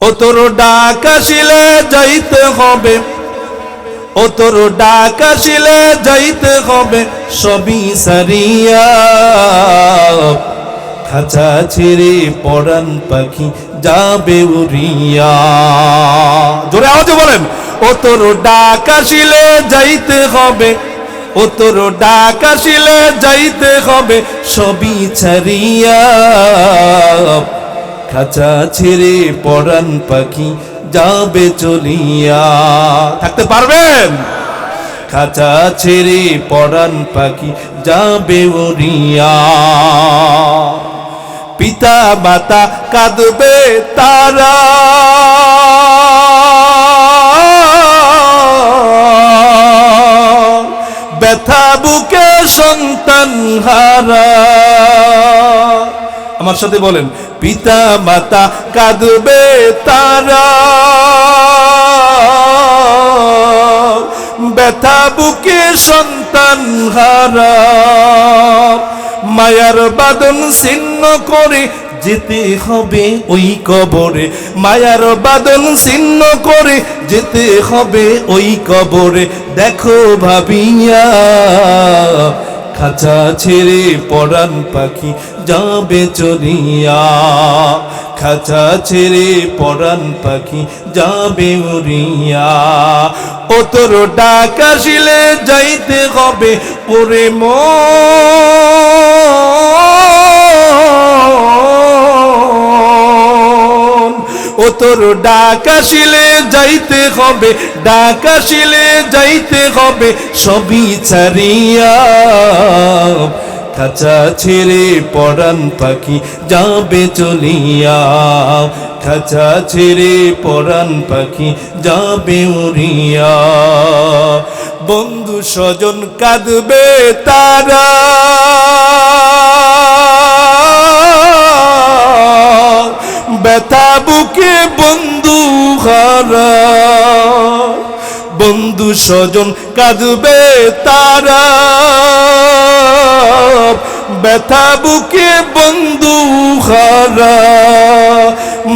ও তোর ডাক আসিলে যাইতে হবে। ও তোর ডাক আসিলে যাইতে হবে, সবই সারিয়া। খাঁচা ছেড়ে পড়ান পাখি যাবে উড়িয়া। জোরে আওয়াজে বলেন, ও তোর ডাক আসিলে যাইতে হবে, ও তোর ডাক আসিলে যাইতে হবে, সবই ছাড়িয়া খাঁচা ছেড়ে পড়ান পাখি যাবে চলিয়া। থাকতে পারবেন? খাঁচা ছেড়ে পড়ান পাখি যাবে উড়িয়া। পিতা মাতা কাঁদবে তারা। ব্যথা বুকে সন্তান হারা। আমার সাথে বলেন, পিতা মাতা কাঁদবে তারা। ব্যথা বুকে সন্তান হারা। মায়ার বাদন ছিন্ন করে যেতে হবে ওই কবরে। মায়ার বাদন ছিন্ন করে যেতে হবে ওই কবরে। দেখো ভাবিয়া খাঁচা ছেড়ে পড়ান পাখি যাবে চলিয়া। খাঁচা ছেড়ে পড়ান পাখি যাবে উড়িয়া। ও তোর ডাক যাইতে হবে ওরে মন। ও তোর ডাক আসিলে যাইতে হবে, ডাক আসিলে যাইতে হবে, সবই ছাড়িয়া খাঁচা ছেড়ে পড়ান পাখি যাবে চলিয়া। খাঁচা ছেড়ে পড়ান পাখি যাবে উড়িয়া। বন্ধু স্বজন কাঁদবে তারা। হারা বন্ধু স্বজন কাঁদবে তারা। ব্যথা বুকে বন্ধু হারা,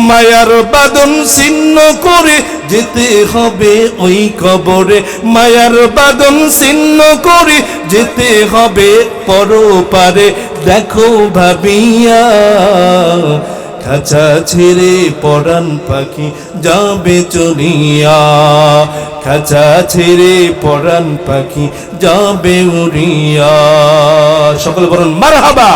মায়ার বাদন ছিন্ন করে যেতে হবে ওই কবরে। মায়ার বাদন ছিন্ন করে যেতে হবে পরপারে। দেখো ভাবিয়া খাঁচা ছেড়ে পড়ান পাখি যাবে চলিয়া। খাঁচা ছেড়ে পড়ান পাখি যাবে উড়িয়া। সকল বরণ মার হাবা